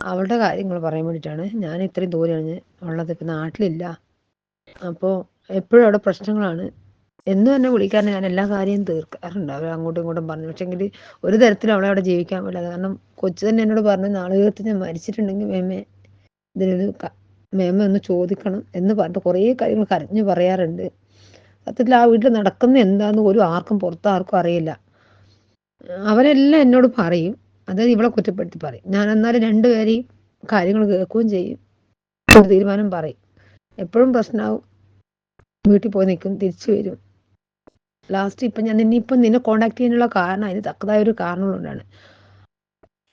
അവളുടെ കാര്യങ്ങൾ പറയാൻ വേണ്ടിയിട്ടാണ്. ഞാൻ ഇത്രയും ദൂരെയാണ് ഉള്ളത്. ഇപ്പം നാട്ടിലില്ല. അപ്പോൾ എപ്പോഴും അവിടെ പ്രശ്നങ്ങളാണ്. എന്നും എന്നെ വിളിക്കാറുണ്ട്. ഞാൻ എല്ലാ കാര്യവും തീർക്കാറുണ്ട്. അവർ അങ്ങോട്ടും ഇങ്ങോട്ടും പറഞ്ഞു. പക്ഷെങ്കിൽ ഒരു തരത്തിലും അവളെ അവിടെ ജീവിക്കാൻ പറ്റില്ല. കാരണം കൊച്ചു തന്നെ എന്നോട് പറഞ്ഞു നാളുകൾക്ക് ഞാൻ മരിച്ചിട്ടുണ്ടെങ്കിൽ മേമേ ഇതിനൊന്ന് മേമ ഒന്ന് ചോദിക്കണം എന്ന് പറഞ്ഞിട്ട് കുറേ കാര്യങ്ങൾ കരഞ്ഞു പറയാറുണ്ട്. സത്യത്തിൽ ആ വീട്ടിൽ നടക്കുന്ന എന്താന്ന് ഒരു ആർക്കും പുറത്ത് ആർക്കും അറിയില്ല. അവരെല്ലാം എന്നോട് പറയും. അതായത് ഇവളെ കുറ്റപ്പെടുത്തി പറയും. ഞാൻ എന്നാലും രണ്ടുപേരെയും കാര്യങ്ങൾ കേൾക്കുകയും ചെയ്യും. തീരുമാനം പറയും. എപ്പോഴും പ്രശ്നമാവും വീട്ടിൽ പോയി നിൽക്കും തിരിച്ചു വരും. ലാസ്റ്റ് ഇപ്പം ഞാൻ നിന്നെ ഇപ്പം നിന്നെ കോണ്ടാക്ട് ചെയ്യാനുള്ള കാരണം അതിന് തക്കതായ ഒരു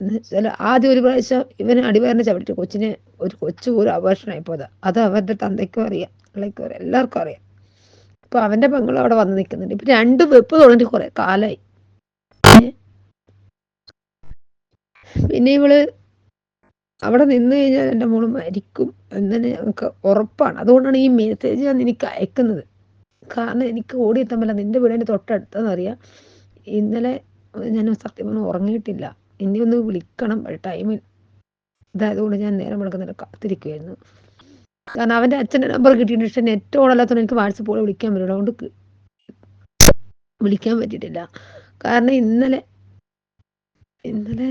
വെച്ചാൽ ആദ്യം ഒരു പ്രാവശ്യം ഇവന് അടിവയറിനെ ചവിട്ടി കൊച്ചിന് ഒരു കൊച്ചു ഒരു അപേക്ഷണമായി പോയതാ. അത് അവരുടെ തന്തയ്ക്കും അറിയാം പിള്ളേക്കും അറിയാം എല്ലാവർക്കും അറിയാം. ഇപ്പൊ അവന്റെ പെങ്ങളും അവിടെ വന്ന് നിൽക്കുന്നുണ്ട്. ഇപ്പൊ രണ്ട് വെപ്പ് തുടങ്ങിട്ട് കുറെ കാലായി പിന്നെ ഇവൾ അവിടെ നിന്ന് കഴിഞ്ഞാൽ എന്റെ മോൾ മരിക്കും എന്നെ ഞങ്ങൾക്ക് ഉറപ്പാണ്. അതുകൊണ്ടാണ് ഈ മെസ്സേജ് ഞാൻ എനിക്ക് അയക്കുന്നത്. കാരണം എനിക്ക് ഓടിയെത്താൻ പറ്റില്ല. നിന്റെ വീടിന്റെ തൊട്ടടുത്തെന്നറിയാം ഇന്നലെ ഞാൻ സത്യം പറഞ്ഞാൽ ഉറങ്ങിയിട്ടില്ല. ഇനി ഒന്ന് വിളിക്കണം. ടൈമിൽ ഇതായതുകൊണ്ട് ഞാൻ നേരം വിളിക്കുന്നില്ല കാത്തിരിക്കുമായിരുന്നു കാരണം അവന്റെ അച്ഛന്റെ നമ്പർ കിട്ടിയിട്ട് പക്ഷെ നെറ്റ് ഓണല്ലാത്തതുകൊണ്ട് എനിക്ക് വാട്സപ്പ് വിളിക്കാൻ പറ്റില്ല. അതുകൊണ്ട് വിളിക്കാൻ പറ്റിയിട്ടില്ല. കാരണം ഇന്നലെ ഇന്നലെ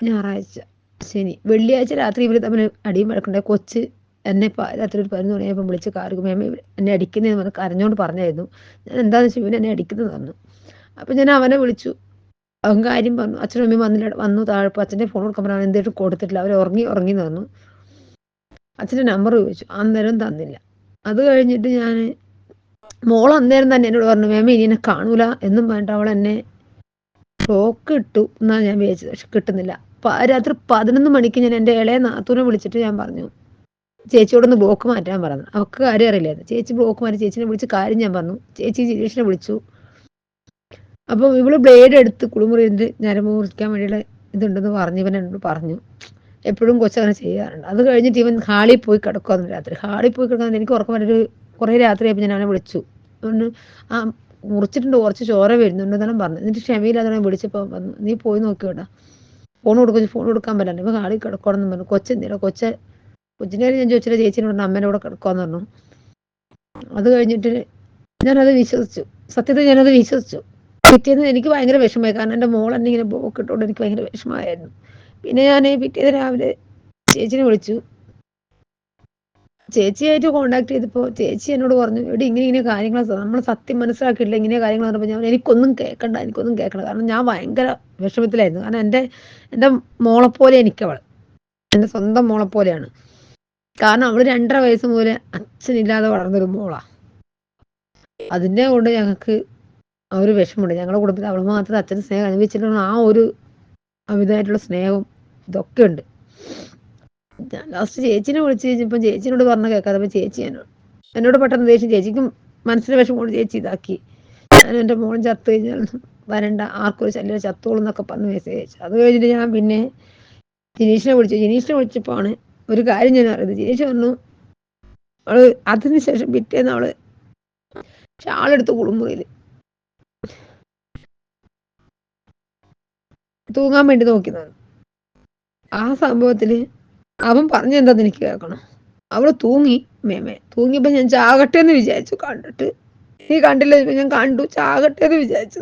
ഞായറാഴ്ച ശനി വെള്ളിയാഴ്ച രാത്രി ഇവർ തമ്മിൽ അടിയും വഴക്കുണ്ടായി കൊച്ച് എന്നെ രാത്രി ഒരു പതിനൊന്ന് മണിയായപ്പോൾ വിളിച്ച് കാറ് മേമ എന്നെ അടിക്കുന്നതെന്ന് പറഞ്ഞു കരഞ്ഞോണ്ട് പറഞ്ഞായിരുന്നു. ഞാൻ എന്താന്ന് വെച്ചാൽ ഇവൻ എന്നെ അടിക്കുന്നത് പറഞ്ഞു. അപ്പം ഞാൻ അവനെ വിളിച്ചു. അവൻ കാര്യം പറഞ്ഞു. അച്ഛനും അമ്മയും വന്നില്ല വന്നു. താഴെ അച്ഛന്റെ ഫോൺ കൊടുക്കാൻ പറഞ്ഞു എന്തെങ്കിലും കൊടുത്തിട്ടില്ല. അവർ ഉറങ്ങി ഉറങ്ങി തന്നു അച്ഛന്റെ നമ്പർ ചോദിച്ചു. അന്നേരം തന്നില്ല. അത് കഴിഞ്ഞിട്ട് ഞാൻ മോൾ അന്നേരം തന്നെ എന്നോട് പറഞ്ഞു മേമ ഇനി എന്നെ കാണൂല. എന്നും വേണ്ട. അവൾ എന്നെ ബ്ലോക്ക് ഇട്ടു എന്നാണ് ഞാൻ വിചാരിച്ചത്. പക്ഷെ കിട്ടുന്നില്ല. രാത്രി പതിനൊന്ന് മണിക്ക് ഞാൻ എന്റെ ഇളയ നാത്തൂനെ വിളിച്ചിട്ട് ഞാൻ പറഞ്ഞു. ചേച്ചിയോടൊന്ന് ബ്ലോക്ക് മാറ്റാൻ പറഞ്ഞു. അവർക്ക് കാര്യം അറിയില്ലായിരുന്നു. ചേച്ചി ബ്ലോക്ക് മാറ്റി ചേച്ചിനെ വിളിച്ച് കാര്യം ഞാൻ പറഞ്ഞു. ചേച്ചി ജിജേഷിനെ വിളിച്ചു. അപ്പോൾ ഇവൾ ബ്ലേഡ് എടുത്ത് കുളിമുറി ഞരമ്പ് മുറിക്കാൻ വേണ്ടിയുള്ള ഇതുണ്ടെന്ന് പറഞ്ഞു ഇവൻ എന്നോട് പറഞ്ഞു. എപ്പോഴും കൊച്ചങ്ങനെ ചെയ്യാറുണ്ട്. അത് കഴിഞ്ഞിട്ട് ഇവൻ ഹാളിൽ പോയി കിടക്കുവാന്ന് രാത്രി. ഹാളിൽ പോയി കിടക്കാൻ എനിക്ക് ഉറക്കം വരൊരു കുറേ രാത്രിയായപ്പോൾ ഞാൻ അവനെ വിളിച്ചു. അതുകൊണ്ട് ആ മുറിച്ചിട്ടുണ്ട് കുറച്ച് ചോര വരുന്നുണ്ട് എന്നെല്ലാം പറഞ്ഞു എന്നിട്ട് ക്ഷമയില്ലാതെ വിളിച്ചപ്പോൾ വന്നു. നീ പോയി നോക്കി ഫോൺ കൊടുക്കും ഫോൺ കൊടുക്കാൻ പറ്റില്ല. ഇപ്പൊ കാളി കിടക്കണമെന്ന് പറഞ്ഞു. കൊച്ചെന്തിനാ കൊച്ച കൊച്ചിന്റെ ഞാൻ ചോദിച്ചില്ല. ചേച്ചിനോട് അമ്മേനെ കൂടെ കിടക്കാന്ന് പറഞ്ഞു. അത് കഴിഞ്ഞിട്ട് ഞാനത് വിശ്വസിച്ചു. സത്യത്തിൽ ഞാനത് വിശ്വസിച്ചു. പിറ്റേന്ന് എനിക്ക് ഭയങ്കര വിഷമമായി. കാരണം എന്റെ മോൾ എന്നെ ഇങ്ങനെ ബ്ലോക്ക് എനിക്ക് ഭയങ്കര വിഷമമായിരുന്നു. പിന്നെ ഞാൻ പിറ്റേന്ന് രാവിലെ ചേച്ചിനെ വിളിച്ചു. ചേച്ചിയായിട്ട് കോണ്ടാക്ട് ചെയ്തപ്പോൾ ചേച്ചി എന്നോട് പറഞ്ഞു എടി ഇങ്ങനെ ഇങ്ങനെ കാര്യങ്ങൾ നമ്മൾ സത്യം മനസ്സിലാക്കിയിട്ടില്ല ഇങ്ങനെ കാര്യങ്ങൾ പറഞ്ഞപ്പോൾ ഞാൻ എനിക്കൊന്നും കേൾക്കണ്ട എനിക്കൊന്നും കേൾക്കണ്ട കാരണം ഞാൻ ഭയങ്കര വിഷമത്തിലായിരുന്നു. കാരണം എന്റെ എന്റെ മോളെപ്പോലെ എനിക്കവൾ എന്റെ സ്വന്തം മോളെപ്പോലെയാണ് കാരണം അവൾ രണ്ടര വയസ്സ് മുതൽ അച്ഛനില്ലാതെ വളർന്നൊരു മോളാണ് അതിന്റെ കൊണ്ട് ഞങ്ങൾക്ക് ആ ഒരു വിഷമമുണ്ട്. ഞങ്ങളുടെ കുടുംബത്തിൽ അവൾ മാത്രം അച്ഛന് സ്നേഹം അനുഭവിച്ചിട്ടുള്ള ആ ഒരു അമിതമായിട്ടുള്ള സ്നേഹവും ഇതൊക്കെ ഉണ്ട് ഞാൻ ലാസ്റ്റ് ചേച്ചിനെ വിളിച്ച് കഴിഞ്ഞപ്പോൾ ചേച്ചിനോട് പറഞ്ഞ കേൾക്കാതെ ചേച്ചി എന്നോട് എന്നോട് പെട്ടെന്ന് ദേഷ്യം ചേച്ചിക്കും മനസ്സിന് വിഷമം കൊണ്ട് ചേച്ചി ഇതാക്കി. ഞാൻ എന്റെ മോൻ ചത്തു കഴിഞ്ഞാൽ വരണ്ട ആർക്കും ഒരു ശല്യം ചത്തോളും എന്നൊക്കെ പറഞ്ഞ് മെസ്സേജ് അയച്ചു. അത് കഴിഞ്ഞിട്ട് ഞാൻ പിന്നെ ജിനീഷിനെ വിളിച്ചു. ജിനീഷിനെ വിളിച്ചപ്പോൾ ആണ് ഒരു കാര്യം ഞാൻ അറിയുന്നത്. ജിനീഷ് പറഞ്ഞു അവൾ അതിന് ശേഷം പിറ്റേന്ന് അവൾ ഷാളെടുത്ത് കുളിമുറിയിൽ തൂങ്ങാൻ വേണ്ടി നോക്കി നോക്കിയതാണ്. ആ സംഭവത്തിൽ അവൻ പറഞ്ഞു എന്താ എനിക്ക് കേൾക്കണം. അവൾ തൂങ്ങി മേമേ തൂങ്ങിയപ്പോ ഞാൻ ചാകട്ടെ എന്ന് വിചാരിച്ചു കണ്ടിട്ട്. നീ കണ്ടില്ല ഞാൻ കണ്ടു ചാകട്ടെ എന്ന് വിചാരിച്ചു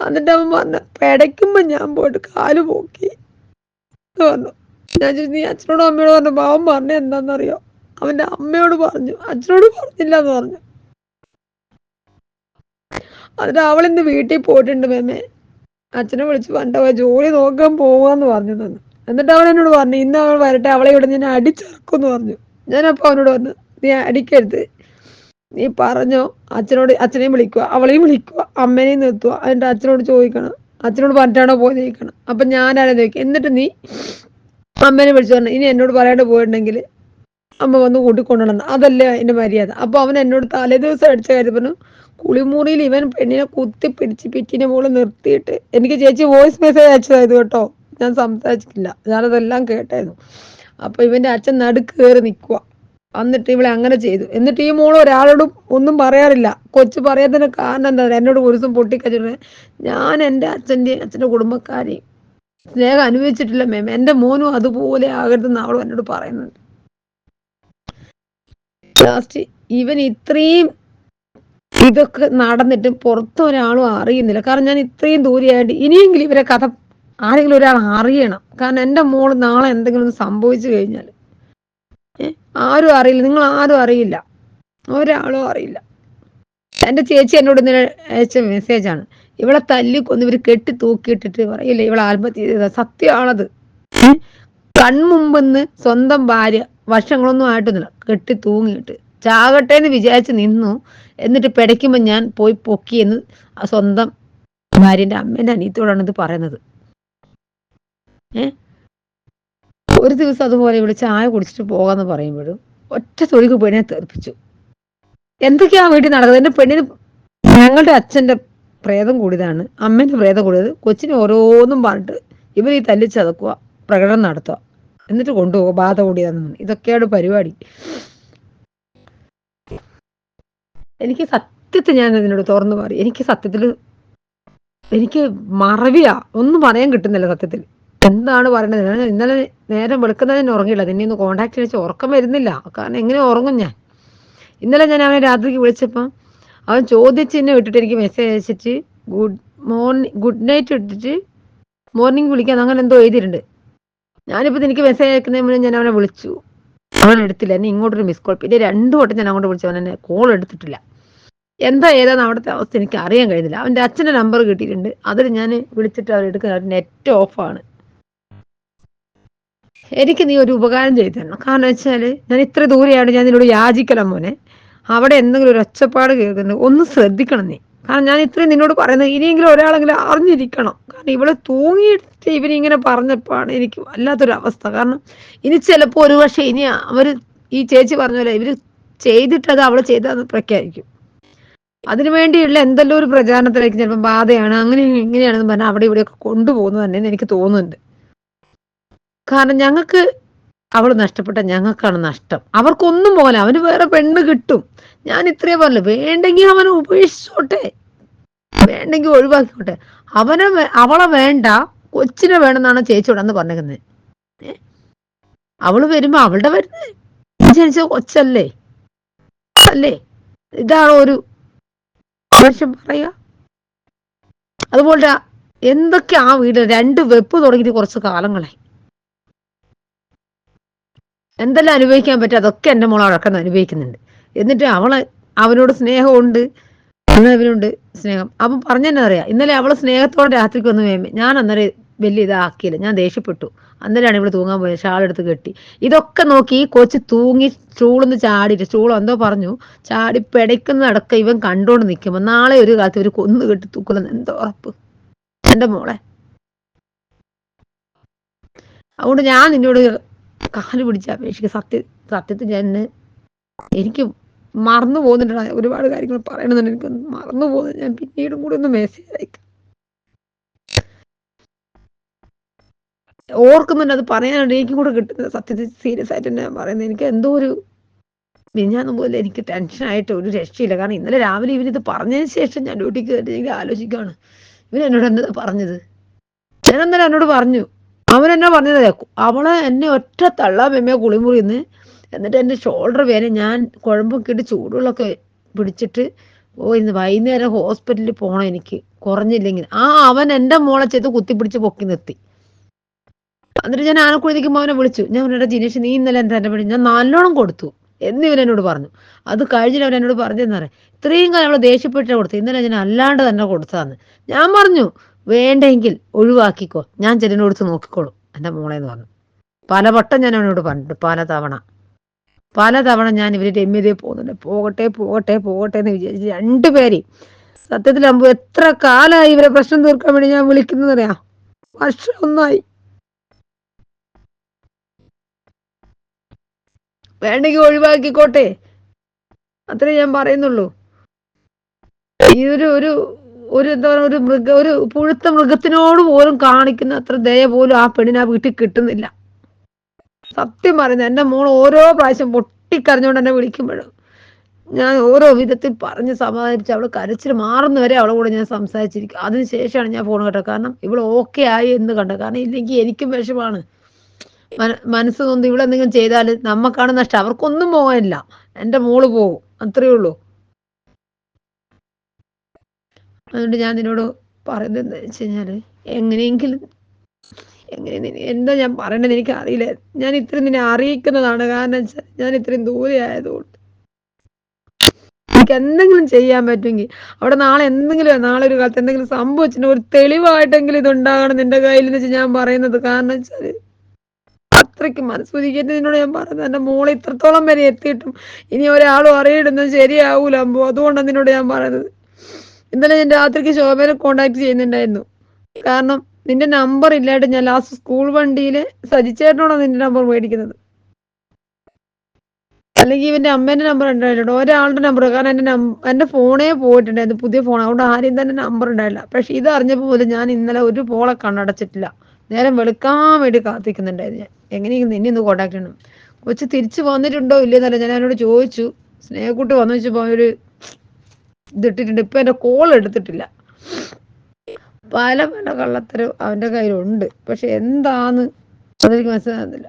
എന്നിട്ട് അവൻ പറഞ്ഞു പെടയ്ക്കുമ്പോ ഞാൻ പോയിട്ട് കാൽ പോക്കി പറഞ്ഞു ഞാൻ ചോദിച്ചു നീ അച്ഛനോടും അമ്മയോട് പറഞ്ഞു അവൻ പറഞ്ഞ എന്താണെന്നറിയോ അവന്റെ അമ്മയോട് പറഞ്ഞു അച്ഛനോട് പറഞ്ഞില്ല എന്ന് പറഞ്ഞു. എന്നിട്ട് അവൾ ഇന്ന് വീട്ടിൽ പോയിട്ടുണ്ട് മേമേ അച്ഛനെ വിളിച്ച് പണ്ടവ ജോലി നോക്കാൻ പോവാന്ന് പറഞ്ഞു തന്നു എന്നിട്ട് അവൻ എന്നോട് പറഞ്ഞു ഇന്ന് അവൾ വരട്ടെ അവളെ ഇവിടെ ഞാൻ അടിച്ചിറക്കുമെന്ന് പറഞ്ഞു. ഞാനപ്പോൾ അവനോട് പറഞ്ഞു നീ അടിക്കരുത്. നീ പറഞ്ഞോ അച്ഛനോട് അച്ഛനെയും വിളിക്കുക അവളെയും വിളിക്കുക അമ്മേനെയും നിർത്തുക. എന്നിട്ട് അച്ഛനോട് ചോദിക്കണം. അച്ഛനോട് പറഞ്ഞിട്ടാണോ പോയി ചോദിക്കണം അപ്പം ഞാനാരെ ചോദിക്കും? എന്നിട്ട് നീ അമ്മേനെ വിളിച്ചു പറഞ്ഞു ഇനി എന്നോട് പറയാണ്ട് പോയിട്ടുണ്ടെങ്കിൽ അമ്മ വന്ന് കൂട്ടിക്കൊണ്ടുവന്നു അതല്ലേ എന്റെ മര്യാദ. അപ്പോൾ അവൻ എന്നോട് തലേ ദിവസം അടിച്ച കാര്യം പറഞ്ഞു കുളിമുറിയിൽ ഇവൻ പെണ്ണിനെ കുത്തി പിടിച്ച് പിറ്റിനെ പോലെ നിർത്തിയിട്ട് എനിക്ക് ചേച്ചി വോയിസ് മെസ്സേജ് അയച്ചതായത് കേട്ടോ. ഞാൻ സംസാരിച്ചിട്ടില്ല. ഞാനതെല്ലാം കേട്ടായിരുന്നു. അപ്പൊ ഇവന്റെ അച്ഛൻ നടുക്ക് കയറി നിൽക്കുക എന്നിട്ട് ഇവളെ അങ്ങനെ ചെയ്തു. എന്നിട്ട് ഈ മോൾ ഒരാളോടും ഒന്നും പറയാറില്ല. കൊച്ചു പറയാത്തതിന് കാരണം എന്താ എന്നോട് ഒരു ദിവസം പൊട്ടിക്കച്ചിട്ട് ഞാൻ എന്റെ അച്ഛന്റെയും അച്ഛന്റെ കുടുംബക്കാരെയും സ്നേഹം അനുഭവിച്ചിട്ടില്ല മേം എന്റെ മോനും അതുപോലെ ആകരുതെന്ന് അവളും എന്നോട് പറയുന്നുണ്ട്. ലാസ്റ്റ് ഇവൻ ഇത്രയും ഇതൊക്കെ നടന്നിട്ട് പുറത്തൊരാളും അറിയുന്നില്ല. കാരണം ഞാൻ ഇത്രയും ദൂരെയായിട്ട് ഇനിയെങ്കിലും ഇവരെ കഥ ആരെങ്കിലും ഒരാൾ അറിയണം. കാരണം എന്റെ മോൾ നാളെ എന്തെങ്കിലും സംഭവിച്ചു കഴിഞ്ഞാൽ ആരും അറിയില്ല. നിങ്ങൾ ആരും അറിയില്ല. ഒരാളും അറിയില്ല. എന്റെ ചേച്ചി എന്നോട് ഇന്നലെ അയച്ച മെസ്സേജാണ് ഇവളെ തല്ലിക്കൊന്ന് ഇവർ കെട്ടി തൂക്കിയിട്ടിട്ട് പറയില്ല ഇവളെ ആത്മഹത്യ ചെയ്ത സത്യമാണത്? കൺമുമ്പെന്ന് സ്വന്തം ഭാര്യ വർഷങ്ങളൊന്നും ആയിട്ടൊന്നുമില്ല. കെട്ടി തൂങ്ങിയിട്ട്. ചാകട്ടെ എന്ന് വിചാരിച്ച് നിന്നു. എന്നിട്ട് പിടയ്ക്കുമ്പോൾ ഞാൻ പോയി പൊക്കിയെന്ന് സ്വന്തം ഭാര്യന്റെ അമ്മേന്റെ അനിയത്തോടാണ് ഇത് പറയുന്നത്. ഒരു ദിവസം അതുപോലെ ഇവിടെ ചായ കുടിച്ചിട്ട് പോകാന്ന് പറയുമ്പോഴും ഒറ്റ തൊഴിക്ക് പെണ്ണിനെ തെറിപ്പിച്ചു. എന്തൊക്കെയാ വീട്ടിൽ നടക്കുന്നത്? എന്റെ പെണ്ണിന് ഞങ്ങളുടെ അച്ഛന്റെ പ്രേതം കൂടിയതാണ്. അമ്മേന്റെ പ്രേതം കൂടിയത്. കൊച്ചിനെ ഓരോന്നും പറഞ്ഞിട്ട് ഇവർ ഈ തല്ലിച്ചതക്കുക പ്രകടനം നടത്തുക എന്നിട്ട് കൊണ്ടുപോകുക ബാധ കൂടിയതാണെന്ന് ഇതൊക്കെയാണ് പരിപാടി. എനിക്ക് സത്യത്തിൽ ഞാൻ ഇതിനോട് തുറന്നു പറയും. എനിക്ക് സത്യത്തിൽ എനിക്ക് മറവിയാ. ഒന്നും പറയാൻ കിട്ടുന്നില്ല സത്യത്തിൽ. എന്താണ് പറയുന്നത് ഇന്നലെ നേരം വെളുക്കുന്നതിന് ഉറങ്ങിയില്ല. നിന്നെ ഒന്ന് കോണ്ടാക്ട് ചെയ്ത് ഉറക്കം വരുന്നില്ല. കാരണം എങ്ങനെ ഉറങ്ങും ഞാൻ? ഇന്നലെ ഞാൻ അവനെ രാത്രിക്ക് വിളിച്ചപ്പോൾ അവൻ ചോദിച്ച് എന്നെ വിട്ടിട്ട് എനിക്ക് മെസ്സേജ് അയച്ചിട്ട് ഗുഡ് മോർണിംഗ് ഗുഡ് നൈറ്റ് ഇട്ടിട്ട് മോർണിംഗ് വിളിക്കാൻ അങ്ങനെ എന്തോ എഴുതിയിട്ടുണ്ട്. ഞാനിപ്പോൾ എനിക്ക് മെസ്സേജ് അയക്കുന്നതിന് മുന്നേ ഞാൻ അവനെ വിളിച്ചു. അവൻ എടുത്തില്ല. എന്നെ ഇങ്ങോട്ടൊരു മിസ് കോൾ പിന്നെ രണ്ടു വട്ടം ഞാൻ അങ്ങോട്ട് വിളിച്ചു. അവൻ എന്നെ കോൾ എടുത്തിട്ടില്ല. എന്താ ഏതാന്ന് അവിടുത്തെ അവസ്ഥ എനിക്ക് അറിയാൻ കഴിയുന്നില്ല അവന്റെ അച്ഛന്റെ നമ്പർ കിട്ടിയിട്ടുണ്ട്. അതിൽ ഞാൻ വിളിച്ചിട്ട് അവർ എടുക്കുന്ന നെറ്റ് ഓഫാണ് എനിക്ക് നീ ഒരു ഉപകാരം ചെയ്തു തരണം. കാരണം വെച്ചാൽ ഞാൻ ഇത്ര ദൂരെയാണ് ഞാൻ നിന്നോട് യാചിക്കണം മോനെ. അവിടെ എന്തെങ്കിലും ഒരു ഒച്ചപ്പാട് കേൾക്കുന്നത് ഒന്ന് ശ്രദ്ധിക്കണം നീ. കാരണം ഞാൻ ഇത്രയും നിന്നോട് പറയുന്നത് ഇനിയെങ്കിലും ഒരാളെങ്കിലും അറിഞ്ഞിരിക്കണം. കാരണം ഇവൾ തൂങ്ങിയിട്ട് ഇവരിങ്ങനെ പറഞ്ഞപ്പോഴാണ് എനിക്ക് വല്ലാത്തൊരു അവസ്ഥ. കാരണം ഇനി ചിലപ്പോൾ ഒരു പക്ഷേ ഇനി അവർ ഈ ചേച്ചി പറഞ്ഞ പോലെ ഇവർ ചെയ്തിട്ടത് അവൾ ചെയ്തതെന്ന് പ്രഖ്യാപിക്കും. അതിനു വേണ്ടിയുള്ള എന്തെല്ലാം ഒരു പ്രചാരണത്തിലേക്ക് ചിലപ്പോൾ ബാധയാണ്. അങ്ങനെ ഇങ്ങനെയാണെന്ന് പറഞ്ഞാൽ അവിടെ ഇവിടെയൊക്കെ കൊണ്ടുപോകുന്നത് തന്നെ എനിക്ക് തോന്നുന്നുണ്ട്. കാരണം ഞങ്ങൾക്ക് അവൾ നഷ്ടപ്പെട്ട ഞങ്ങൾക്കാണ് നഷ്ടം. അവർക്കൊന്നും പോലെ അവന് വേറെ പെണ്ണ് കിട്ടും. ഞാൻ ഇത്രേ പറഞ്ഞു വേണ്ടെങ്കിൽ അവനെ ഉപേക്ഷിച്ചോട്ടെ. വേണ്ടെങ്കിൽ ഒഴിവാക്കിക്കോട്ടെ. അവനെ അവളെ വേണ്ട. കൊച്ചിനെ വേണമെന്നാണ് ചേച്ചിയോട് അന്ന് പറഞ്ഞേക്കുന്നത്? അവൾ വരുമ്പോ അവളുടെ വരുന്നത് ജനിച്ച കൊച്ചല്ലേ? അല്ലേ? ഇതാണ് ഒരു മനുഷ്യൻ പറയുക. അതുപോലെ എന്തൊക്കെ ആ വീട് രണ്ട് വെപ്പ് തുടങ്ങിയിട്ട് കുറച്ച് കാലങ്ങളായി. എന്തെല്ലാം അനുഭവിക്കാൻ പറ്റും അതൊക്കെ എന്റെ മോൾ അടക്കം അനുഭവിക്കുന്നുണ്ട്. എന്നിട്ട് അവൾ അവനോട് സ്നേഹമുണ്ട് അവനോട് സ്നേഹം. അപ്പം പറഞ്ഞെന്നെ അറിയാം ഇന്നലെ അവളെ സ്നേഹത്തോടെ രാത്രിക്ക് വന്ന് വേമ ഞാൻ അന്നേരം വലിയ ഇതാക്കിയില്ല. ഞാൻ ദേഷ്യപ്പെട്ടു. അന്നേരമാണ് ഇവിടെ തൂങ്ങാൻ പോയത്. ഷാൾ എടുത്ത് കെട്ടി. ഇതൊക്കെ നോക്കി കൊച്ച് തൂങ്ങി സ്റ്റൂളിന്ന് ചാടിയിട്ട് സ്റ്റൂൾ എന്തോ പറഞ്ഞു ചാടി പിടയ്ക്കുന്നതടക്കം ഇവൻ കണ്ടോണ്ട് നിൽക്കുമ്പോൾ നാളെ ഒരു കാലത്ത് ഇവർ കൊന്നു കെട്ടി തൂക്കുന്ന എന്തോ ഉറപ്പ്. എന്റെ മോളെ. അതുകൊണ്ട് ഞാൻ നിന്നോട് കാൽ പിടിച്ച് അപേക്ഷിക്കുക സത്യ സത്യത്തിൽ ഞാൻ എനിക്ക് മറന്നു പോകുന്നുണ്ട്. ഒരുപാട് കാര്യങ്ങൾ പറയണമെന്നുണ്ട് എനിക്ക് മറന്നു പോകുന്നത് ഞാൻ പിന്നീടും കൂടി ഒന്ന് മെസ്സേജ് അയക്കാം. ഓർക്കുന്നുണ്ട്. അത് പറയാനുണ്ട്. എനിക്കും കൂടെ കിട്ടുന്നത്. സത്യത്തിൽ സീരിയസ് ആയിട്ട് തന്നെ പറയുന്നത്. എനിക്ക് എന്തോ ഒരു മിഞ്ഞാന്ന് പോലെ എനിക്ക് ടെൻഷനായിട്ട് ഒരു രക്ഷയില്ല. കാരണം ഇന്നലെ രാവിലെ ഇവനിത് പറഞ്ഞതിന് ശേഷം ഞാൻ ഡ്യൂട്ടിക്ക് കയറി എനിക്ക് ആലോചിക്കുകയാണ്. ഇവൻ എന്നോട് എന്താ പറഞ്ഞത്? ഞാൻ അന്നേരം എന്നോട് പറഞ്ഞു. അവൻ എന്നെ പറഞ്ഞത്? അവളെ എന്നെ ഒറ്റ തള്ളാ മെമ്മയെ കുളിമുറിന്ന്. എന്നിട്ട് എന്റെ ഷോൾഡർ വേന ഞാൻ കുഴമ്പൊക്കെ ഇട്ട് ചൂടുകളൊക്കെ പിടിച്ചിട്ട് ഓ ഇന്ന് വൈകുന്നേരം ഹോസ്പിറ്റലിൽ പോകണം എനിക്ക്. കുറഞ്ഞില്ലെങ്കിൽ. ആ അവൻ എന്റെ മോളെ ചെയ്ത് കുത്തിപ്പിടിച്ച് പൊക്കി നിർത്തി. എന്നിട്ട് ഞാൻ ആനക്കുഴി നിൽക്കുമ്പോൾ അവനെ വിളിച്ചു. ഞാൻ പറഞ്ഞ ജിനേഷ് നീ ഇന്നലെ എന്താ വിളി- ഞാൻ നല്ലോണം കൊടുത്തു. എന്നിവൻ എന്നോട് പറഞ്ഞു. അത് കഴിഞ്ഞിട്ട് അവൻ എന്നോട് പറഞ്ഞെന്ന് പറയാം ഇത്രയും കാലം അവളെ ദേഷ്യപ്പെട്ട് കൊടുത്തു ഇന്നലെ ഞാൻ അല്ലാണ്ട് തന്നെ കൊടുത്തതാന്ന്. ഞാൻ പറഞ്ഞു വേണ്ടെങ്കിൽ ഒഴിവാക്കിക്കോ. ഞാൻ ചെല്ലിനോടുത്ത് നോക്കിക്കോളും എന്റെ മോളെ എന്ന് പറഞ്ഞു. പലവട്ടം ഞാൻ അവനോട് പറഞ്ഞിട്ട് പല തവണ പല തവണ ഞാൻ ഇവർ രമ്യതയെ പോകുന്നുണ്ട്. പോകട്ടെ പോകട്ടെ പോകട്ടെ എന്ന് വിചാരിച്ച് രണ്ടുപേരെയും സത്യത്തിൽ അമ്പു എത്ര കാലമായി ഇവരെ പ്രശ്നം തീർക്കാൻ വേണ്ടി ഞാൻ വിളിക്കുന്നത് അറിയാം. വർഷം ഒന്നായി വേണ്ടെങ്കിൽ ഒഴിവാക്കിക്കോട്ടെ. അത്രേ ഞാൻ പറയുന്നുള്ളൂ. ഈ ഒരു ഒരു ഒരു എന്താ പറയുക ഒരു മൃഗ ഒരു പുഴുത്ത മൃഗത്തിനോട് പോലും കാണിക്കുന്ന അത്ര ദയ പോലും ആ പെണ്ണിന് ആ വീട്ടിൽ കിട്ടുന്നില്ല. സത്യം പറയുന്നത് എന്റെ മോൾ ഓരോ പ്രാവശ്യം പൊട്ടിക്കരഞ്ഞുകൊണ്ട് എന്നെ വിളിക്കുമ്പോഴും ഞാൻ ഓരോ വിധത്തിൽ പറഞ്ഞ് സമാധാനിച്ച് അവൾ കരച്ചിൽ മാറുന്നവരെ അവളെ കൂടെ ഞാൻ സംസാരിച്ചിരിക്കും. അതിനുശേഷമാണ് ഞാൻ ഫോൺ കേട്ടത്. കാരണം ഇവൾ ഓക്കെ ആയി എന്ന് കണ്ടത് കാരണം ഇല്ലെങ്കിൽ എനിക്കും വിഷമാണ്. മനസ്സ് തോന്നുന്നു ഇവിടെ എന്തെങ്കിലും ചെയ്താൽ നമുക്കാണ് നഷ്ടം. അവർക്കൊന്നും പോകാനില്ല. എന്റെ മോൾ പോകും. അത്രയേ ഉള്ളൂ. അതുകൊണ്ട് ഞാൻ നിന്നോട് പറയുന്നത് എന്താ വെച്ച് കഴിഞ്ഞാൽ എങ്ങനെയെങ്കിലും എങ്ങനെ എന്താ ഞാൻ പറയണത് എനിക്ക് അറിയില്ല ഞാൻ ഇത്രയും നിന്നെ അറിയിക്കുന്നതാണ് കാരണം ഞാൻ ഇത്രയും ദൂരെ ആയതുകൊണ്ട്. എനിക്ക് എന്തെങ്കിലും ചെയ്യാൻ പറ്റുമെങ്കിൽ അവിടെ നാളെ എന്തെങ്കിലും നാളെ ഒരു കാലത്ത് എന്തെങ്കിലും സംഭവിച്ചിട്ട് ഒരു തെളിവായിട്ടെങ്കിലും ഇതുണ്ടാകണം നിന്റെ കയ്യിൽ എന്ന് വെച്ച് ഞാൻ പറയുന്നത് കാരണം വെച്ചാൽ അത്രയ്ക്ക് മനസ്സുരിക്കേറ്റ് നിന്നോട് ഞാൻ പറയുന്നത്. എന്റെ മോളെ ഇത്രത്തോളം വരെ എത്തിയിട്ടും ഇനി ഒരാളും അറിയിടുന്നത് ശരിയാവൂല അതുകൊണ്ടാണ് നിന്നോട് ഞാൻ പറയുന്നത്. ഇന്നലെ ഞാൻ രാത്രിക്ക് ശോഭനെ കോണ്ടാക്ട് ചെയ്യുന്നുണ്ടായിരുന്നു. കാരണം നിന്റെ നമ്പർ ഇല്ലായിട്ട് ഞാൻ ലാസ്റ്റ് സ്കൂൾ വണ്ടിയിൽ സജിച്ചേട്ടനോടാണ് നിന്റെ നമ്പർ മേടിക്കുന്നത്. അല്ലെങ്കിൽ ഇവന്റെ അമ്മേന്റെ നമ്പർ ഉണ്ടായിട്ടുണ്ട്. ഒരാളുടെ നമ്പർ കാരണം എന്റെ എന്റെ ഫോണേ പോയിട്ടുണ്ടായിരുന്നു. പുതിയ ഫോൺ അതുകൊണ്ട് ആരെയും തന്നെ നമ്പർ ഉണ്ടായില്ല. പക്ഷെ ഇത് അറിഞ്ഞപ്പോൾ പോലും ഞാൻ ഇന്നലെ ഒരു പോളെ കണ്ണടച്ചിട്ടില്ല. നേരം വെളുക്കാൻ വേണ്ടി കാത്തിക്കുന്നുണ്ടായിരുന്നു ഞാൻ. എങ്ങനെയെങ്കിലും നിന്നെ ഒന്ന് കോണ്ടാക്ട് ചെയ്യണം. കൊച്ചു തിരിച്ചു വന്നിട്ടുണ്ടോ ഇല്ലെന്നല്ല ഞാൻ അവനോട് ചോദിച്ചു. സ്നേഹക്കുട്ടി വന്നു വെച്ചപ്പോ ഒരു ഇതിട്ടിട്ടുണ്ട്. ഇപ്പൊ എന്റെ കോൾ എടുത്തിട്ടില്ല. പല പല കള്ളത്തരം അവന്റെ കയ്യിലുണ്ട്. പക്ഷെ എന്താന്ന് അതെനിക്ക് മനസ്സിലാകുന്നില്ല.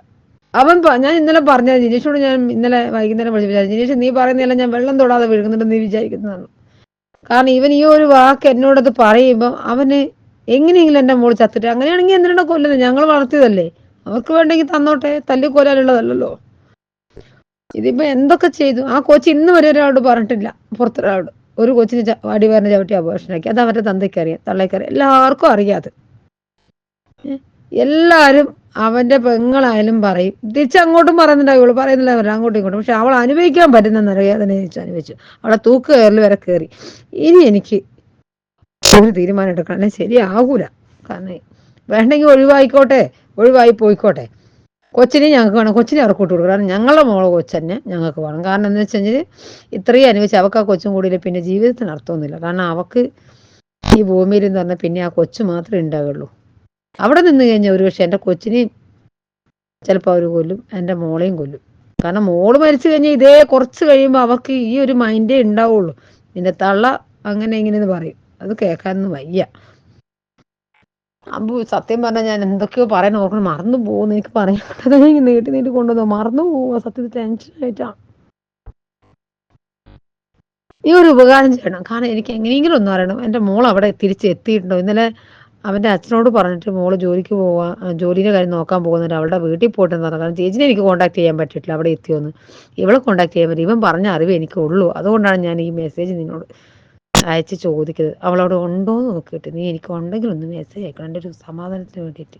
അവൻ ഞാൻ ഇന്നലെ പറഞ്ഞ ജിനീഷോട് ഞാൻ ഇന്നലെ വൈകുന്നേരം വിളിച്ചു വിചാരിച്ചു. ജിനീഷ് നീ പറയുന്നില്ല ഞാൻ വെള്ളം തൊടാതെ വിഴുങ്ങുന്നുണ്ട് നീ വിചാരിക്കുന്നതാണ്. കാരണം ഇവൻ ഈ ഒരു വാക്ക് എന്നോടത് പറയുമ്പോൾ അവന് എങ്ങനെയെങ്കിലും എന്റെ മോൾ ചത്തിട്ട് അങ്ങനെയാണെങ്കിൽ എന്തിനാ കൊല്ലുന്നത് ഞങ്ങൾ വളർത്തിയതല്ലേ. അവർക്ക് വേണ്ടെങ്കിൽ തന്നോട്ടെ. തല്ലി കൊല്ലാനുള്ളതല്ലല്ലോ ഇതിപ്പോ എന്തൊക്കെ ചെയ്തു? ആ കോച്ച് ഇന്ന് വരെ ഒരാളോട് പറഞ്ഞിട്ടില്ല. പുറത്തൊരാളോട്. ഒരു കൊച്ചിന് അടിവാരനെ ചവിട്ടി അപോഷണാക്കി അത് അവരുടെ തന്തയ്ക്ക് അറിയാം തള്ളയ്ക്കറിയാം. എല്ലാവർക്കും അറിയാതെ എല്ലാവരും അവന്റെ പെങ്ങളായാലും പറയും തിരിച്ചങ്ങോട്ടും പറയുന്നുണ്ടാവും ഇവൾ പറയുന്നില്ല അവരുടെ അങ്ങോട്ടും ഇങ്ങോട്ടും. പക്ഷെ അവൾ അനുഭവിക്കാൻ പറ്റുന്ന തിരിച്ച് അനുഭവിച്ചു. അവളെ തൂക്ക് കയറിൽ വരെ കയറി ഇനി എനിക്ക് ഒരു തീരുമാനം എടുക്കണം. ശരിയാകൂല കാരണം വേണ്ടെങ്കിൽ ഒഴിവായിക്കോട്ടെ ഒഴിവായി പോയിക്കോട്ടെ. കൊച്ചിനെ ഞങ്ങൾക്ക് വേണം. കൊച്ചിനെ അവർക്ക് കൂട്ടി കൊടുക്കും കാരണം ഞങ്ങളുടെ മോളെ കൊച്ചന്നെ ഞങ്ങൾക്ക് വേണം. കാരണം എന്താ വെച്ച് കഴിഞ്ഞാൽ ഇത്രയും അനുഭവിച്ച് അവൾക്ക് ആ കൊച്ചും കൂടിയില്ല. പിന്നെ ജീവിതത്തിന് അർത്ഥമൊന്നുമില്ല. കാരണം അവക്ക് ഈ ഭൂമിയിൽ എന്ന് പറഞ്ഞാൽ പിന്നെ ആ കൊച്ചു മാത്രമേ ഉണ്ടാവുള്ളൂ അവിടെ നിന്ന് കഴിഞ്ഞാൽ ഒരു പക്ഷെ എന്റെ കൊച്ചിനെയും ചിലപ്പോൾ അവർ കൊല്ലും. എന്റെ മോളെയും കൊല്ലും. കാരണം മോൾ മരിച്ചു കഴിഞ്ഞാൽ ഇതേ കുറച്ച് കഴിയുമ്പോൾ അവർക്ക് ഈ ഒരു മൈൻഡേ ഉണ്ടാവുള്ളൂ. നിന്റെ തള്ള അങ്ങനെ ഇങ്ങനെയെന്ന് പറയും. അത് കേൾക്കാനൊന്നും വയ്യ. അമ്പു സത്യം പറഞ്ഞാൽ ഞാൻ എന്തൊക്കെയോ പറയാൻ ഓർക്കണം മറന്നു പോകുന്നു എനിക്ക് പറയാൻ നീട്ടി നീട്ടി കൊണ്ടുവന്നു. മറന്നു പോവുക സത്യത്തിൽ ടെൻഷനായിട്ടാണ് ഈ ഒരു ഉപകാരം ചെയ്യണം. കാരണം എനിക്ക് എങ്ങനെയെങ്കിലും ഒന്ന് അറിയണം എന്റെ മോൾ അവിടെ തിരിച്ച് എത്തിയിട്ടുണ്ടോ? ഇന്നലെ അവന്റെ അച്ഛനോട് പറഞ്ഞിട്ട് മോൾ ജോലിക്ക് പോവാ ജോലിന്റെ കാര്യം നോക്കാൻ പോകുന്നുണ്ട്. അവളുടെ വീട്ടിൽ പോയിട്ടെന്ന് പറഞ്ഞു. കാരണം ചേച്ചിനെ എനിക്ക് കോൺടാക്ട് ചെയ്യാൻ പറ്റിയിട്ടില്ല. അവിടെ എത്തിയോന്ന്. ഇവളെ കോൺടാക്ട് ചെയ്യാൻ പറ്റും ഇവൻ പറഞ്ഞ അറിവ് എനിക്ക് ഉള്ളൂ അതുകൊണ്ടാണ് ഞാൻ ഈ മെസ്സേജ് നിന്നോട് അയച്ച് ചോദിക്കുന്നത് അവളവിടെ ഉണ്ടോ എന്ന് നോക്കിയിട്ട് നീ എനിക്ക് ഉണ്ടെങ്കിൽ ഒന്ന് മെസ്സേജ് അയക്കണം. എന്റെ ഒരു സമാധാനത്തിന് വേണ്ടിയിട്ട്.